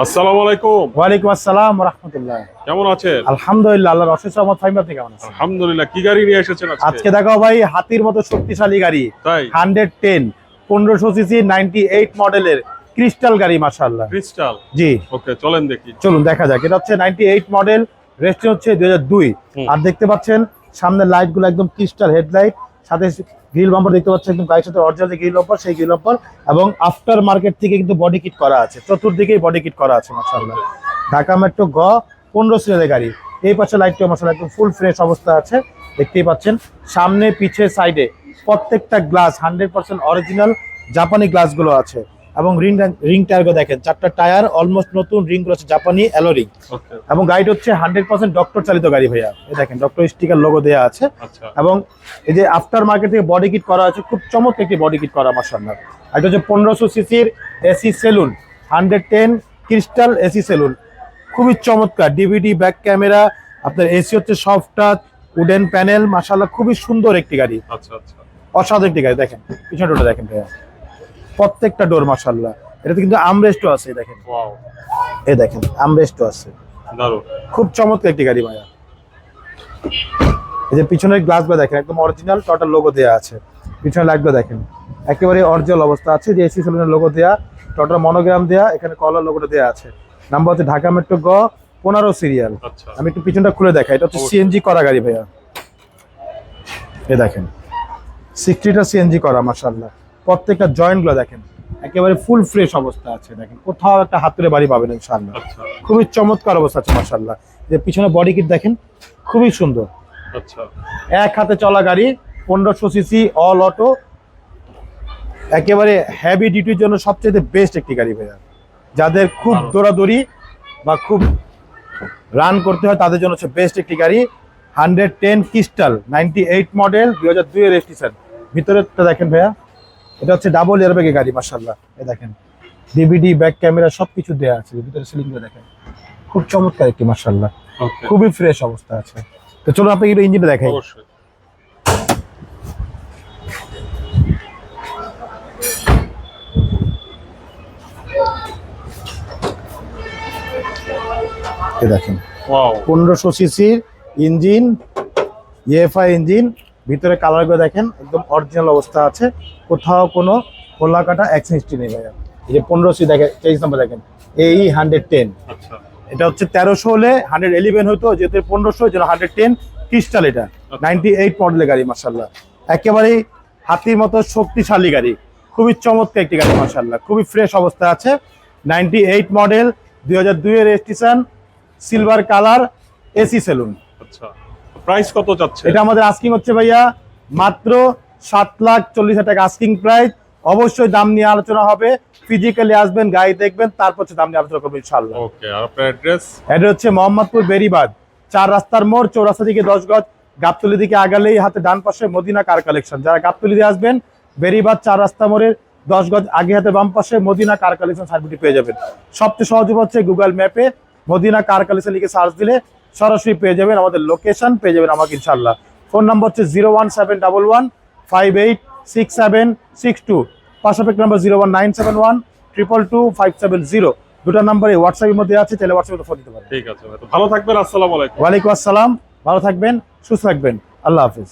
আসসালামু আলাইকুম। ওয়ালাইকুম আসসালাম রহমতুল্লাহ। কেমন আছেন? আলহামদুলিল্লাহ আল্লাহর অশেষ রহমত ফাইম আপনি কেমন আছেন? আলহামদুলিল্লাহ কি গাড়ি নিয়ে এসেছেন আজকে? আজকে দেখাও ভাই হাতির মতো শক্তিশালী গাড়ি তাই? সিসি মডেলের ক্রিস্টাল গাড়ি মাসাল্লাহ ক্রিস্টাল? জি। ওকে চলেন দেখি। চলুন দেখা যাক। এটা হচ্ছে নাইনটি এইট মডেল হচ্ছে। আর দেখতে পাচ্ছেন সামনের লাইটগুলো একদম ক্রিস্টাল হেডলাইট সাথে গ্রিল বাম্পার দেখতে পাচ্ছেন একদম গাড়ির সাথে অরিজিনাল গ্রিল বাম্পার, সেই গ্রিল বাম্পার এবং আফটার মার্কেট থেকে কিন্তু বডি কিট করা আছে। চতুর্দিকেই বডি কিট করা আছে মাসাল্লাহ ঢাকা মেট্রো গ, পনেরো সিলের গাড়ি। এই পাশে লাইটটিও মাসাল্লাহ একদম ফুল ফ্রেশ অবস্থা আছে। দেখতেই পাচ্ছেন, সামনে, পিছে সাইডে প্রত্যেকটা গ্লাস হান্ড্রেড পার্সেন্ট অরিজিনাল জাপানি গ্লাসগুলো আছে। এবং রিং রিং টায়ারগুলো দেখেন চারটা টায়ার অলমোস্ট নতুন রিংগুলো আছে জাপানি অ্যালোরিং ওকে এবং গাড়িটা হচ্ছে হান্ড্রেড পার্সেন্ট ডক্টর চালিত গাড়ি ভাইয়া। এই দেখেন ডক্টর স্টিকার লোগো দেওয়া আছে। আচ্ছা। এবং এই যে আফটার মার্কেট থেকে বডি কিট করা আছে খুব চমৎকার একটি বডি কিট করা আমার সামনে আর এটা হচ্ছে পনেরোশো সিসির AC saloon hundred ten crystal AC saloon খুবই চমৎকার ডিভিডি ব্যাক ক্যামেরা আপনার এসি হচ্ছে সফট টাচ উডেন প্যানেল মাসাল্লাহ খুবই সুন্দর একটি গাড়ি। আচ্ছা আচ্ছা। অসাধারণ একটি গাড়ি দেখেন পিছনে ডোরটা দেখেন ভাইয়া। প্রত্যেকটা ডোর মাসাল্লাহ এটাতে কিন্তু আমরেস্টও আছে দেখেন। এই দেখেন আমরেস্টও আছে। খুব চমৎকার একটি গাড়ি ভাইয়া। এই যে পিছনের গ্লাসগুলো দেখেন একদম অরিজিনাল টোটাল লোগো দেওয়া আছে। পিছনের লাইটগুলো দেখেন। একেবারে অরিজিনাল অবস্থা আছে যে এসি সেলুনের লোগো দেওয়া টোটাল মনোগ্রাম দেওয়া এখানে কলার লোগোটা দেওয়া আছে। নাম্বার হচ্ছে ঢাকা মেট্রো গ পনেরো সিরিয়াল আচ্ছা। আমি একটু পিছনটা খুলে দেখাই এটা হচ্ছে সিএনজি করা গাড়ি ভাইয়া। এ দেখেন সিক্সটিটা সিএনজি করা মাসাল্লাহ প্রত্যেকটা জয়েন্টগুলো দেখেন একেবারে ফুল ফ্রেশ অবস্থা আছে দেখেন। কোথাও একটা হাতুড়ে বাড়ি পাবেন ইনশাল্লাহ আচ্ছা। খুবই চমৎকার অবস্থা আছে মাসাল্লাহ যে পিছনে বডি কিট দেখেন খুবই সুন্দর। আচ্ছা। এক হাতে চলা গাড়ি পনেরোশো সিসি অল অটো একেবারে হেভি ডিউটির জন্য সবচেয়ে বেস্ট একটি গাড়ি ভাইয়া। যাদের খুব দৌড়াদৌড়ি বা খুব রান করতে হয় তাদের জন্য হচ্ছে বেস্ট একটি গাড়ি। Hundred ten crystal ninety eight model দুই হাজার দুই রেজিস্ট্রেশন ভিতরেরটা দেখেন ভাইয়া। এটা হচ্ছে ডাবল এয়ারব্যাগের গাড়ি মার্শাল্লাহ এ দেখেন ডিভিডি ব্যাক ক্যামেরা সবকিছু দেওয়া আছে। ভিতরে সিলিংটা দেখেন। খুব চমৎকার একটি মার্শাল্লাহ খুবই ফ্রেশ অবস্থা আছে। তো চলুন আপনাকে একটু ইঞ্জিনটা দেখাই। এ দেখেন। পনেরোশো সিসির ইঞ্জিন ইএফআই ইঞ্জিন ভিতরে কালারগুলো দেখেন একদম অরিজিনাল অবস্থা আছে। কোথাও কোনো খোলা কাটা অ্যাক্সিন হিস্ট্রি নেই ভাইয়া। এই যে পনেরোশো দেখেন তেইশ নম্বর দেখেন এই হান্ড্রেড টেন আচ্ছা। এটা হচ্ছে তেরোশো হলে হান্ড্রেড ইলেভেন হতো যেহেতু পনেরোশো যেন হান্ড্রেড টেন ক্রিস্টাল এটা। নাইনটি এইট মডেলের গাড়ি মার্শাল্লাহ একেবারেই হাতির মতো শক্তিশালী গাড়ি। খুবই চমৎকার একটি গাড়ি মার্শাল্লাহ খুবই ফ্রেশ অবস্থা আছে। নাইনটি এইট মডেল দুই হাজার দুইয়ের registration silver colour AC saloon আচ্ছা। প্রাইস কত যাচ্ছে? এটা আমাদের আস্কিং হচ্ছে ভাইয়া মাত্র সাত লাখ চল্লিশ হাজার টাকা আস্কিং প্রাইস অবশ্যই দাম নিয়ে আলোচনা হবে। ফিজিক্যালি আসবেন গাড়ি দেখবেন তারপর দাম নিয়ে আলোচনা করবেন ইনশাল্লাহ ওকে আর আপনার অ্যাড্রেস এটা হচ্ছে মোহাম্মদপুর বেরিবাদ চার রাস্তার মোড় চৌরাস্তা দিকে দশ গজ গাবতলি দিকে আগালেই হাতে ডান পাশে মদিনা কার কালেকশন যারা গাবতলি দিয়ে আসবেন বেরিবাদ চার রাস্তা মোড়ের দশ গজ আগে হাতে বাম পাশে মদিনা কার কালেকশন সার্ভিসটি পেয়ে যাবেন। সবচেয়ে সহজ হচ্ছে গুগল ম্যাপে মদিনা কার কালেকশন লিখে সার্চ দিলে সরাসরি পেয়ে যাবেন আমাদের লোকেশন পেয়ে যাবেন আমাকে ইনশাল্লাহ ফোন নাম্বার হচ্ছে zero one seven double one five eight six seven six two পাশাপাশি number zero one nine seven one triple two five seven zero দুটা নাম্বারে হোয়াটসঅ্যাপের মধ্যে আছে তাহলে হোয়াটসঅ্যাপে ফোন দিতে পারেন ঠিক আছে ভালো থাকবেন আসসালামু আলাইকুম। ওয়ালাইকুম আসসালাম ভালো থাকবেন সুস্থ থাকবেন। আল্লাহ হাফিজ।